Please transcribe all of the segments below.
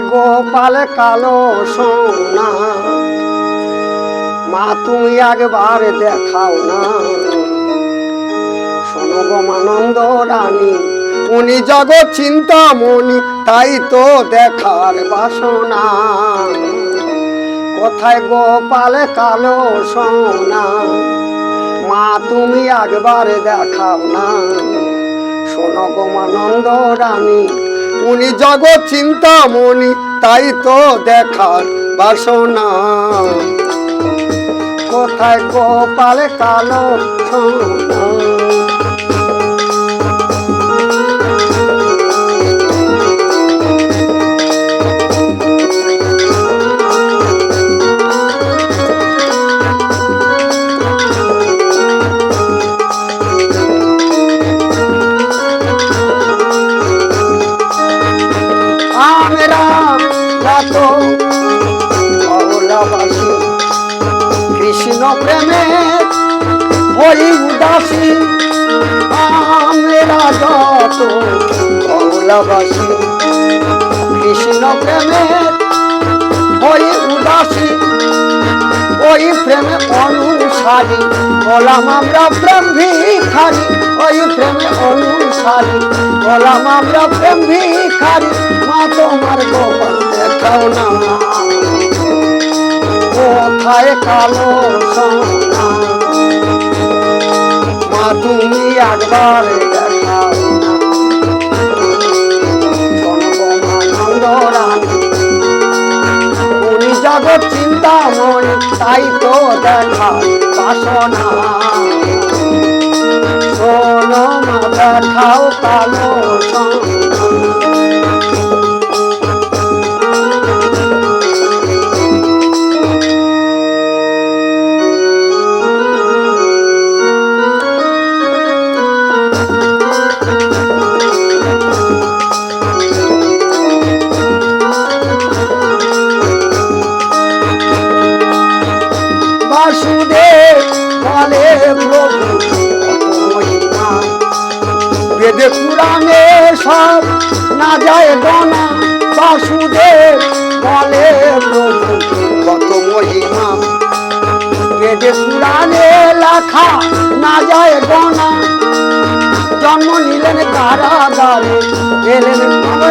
গোপাল কালো সোনা, মা তুমি একবার দেখাও না। শোনো গো মানন্দ রানী, উনি জগৎ চিন্তামণি, তাই তো দেখার বাসনা। কোথায় গোপাল কালো সোনা, মা তুমি একবার দেখাও না। শোনো গো মানন্দ রানী উনি জগৎ চিন্তামণি তাই তো দেখার বাসনা। কোথায় কপালে কালো অবলাবাসী কৃষ্ণ প্রেমে হই উদাসী, আমরা যত অবলাবাসী কৃষ্ণ প্রেমে হই উদাসী, ওই প্রেমে অনুসারী। বলাম আমরা প্রেম ভিখারি, ওই প্রেমে অনুসারী। বলাম আমরা প্রেম ভিখারি তোমার গোপাল দেখাও না। কোথায় কালো সোনা? মা, তুমি একবার দেখাও জগৎ চিন্তামণি তাই তো দেখা বাসনা। শোনো মা, দেখাও কালো বেদে পুরাণে সব না যায় গনা, বাসুদেব বলে কত মহিমা বেদে পুরাণে লেখা না যায় গনা, জন্ম নিলেন কারাগারে, এলেন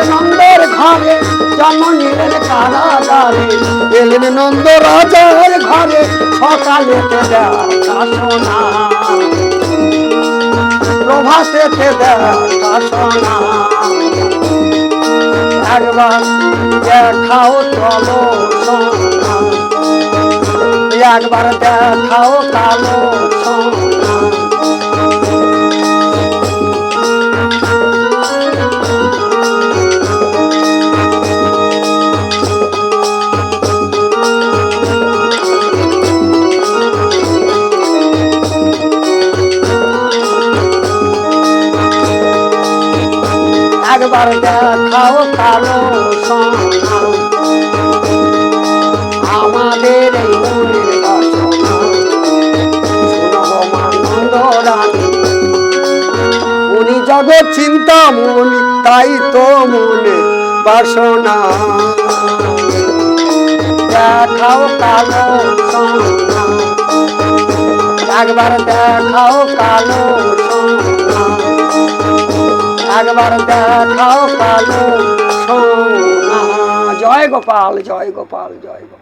নন্দের ঘরে, জন্ম নিলেন কারাগারে, এলেন নন্দ রাজার ঘরে সকালে দেখা প্রভাতে দেখা শোনা। একবার দেখাও চলো একবার দেখাও কালো একবার দেখাও কালো আমাদের উনি জগৎ চিন্তামণি তাই তো মনে বাসনা। দেখাও কালো একবার দেখাও কালো সোনা একবার দেখাও কালো সোনা। জয় গোপাল জয় গোপাল জয় গোপাল।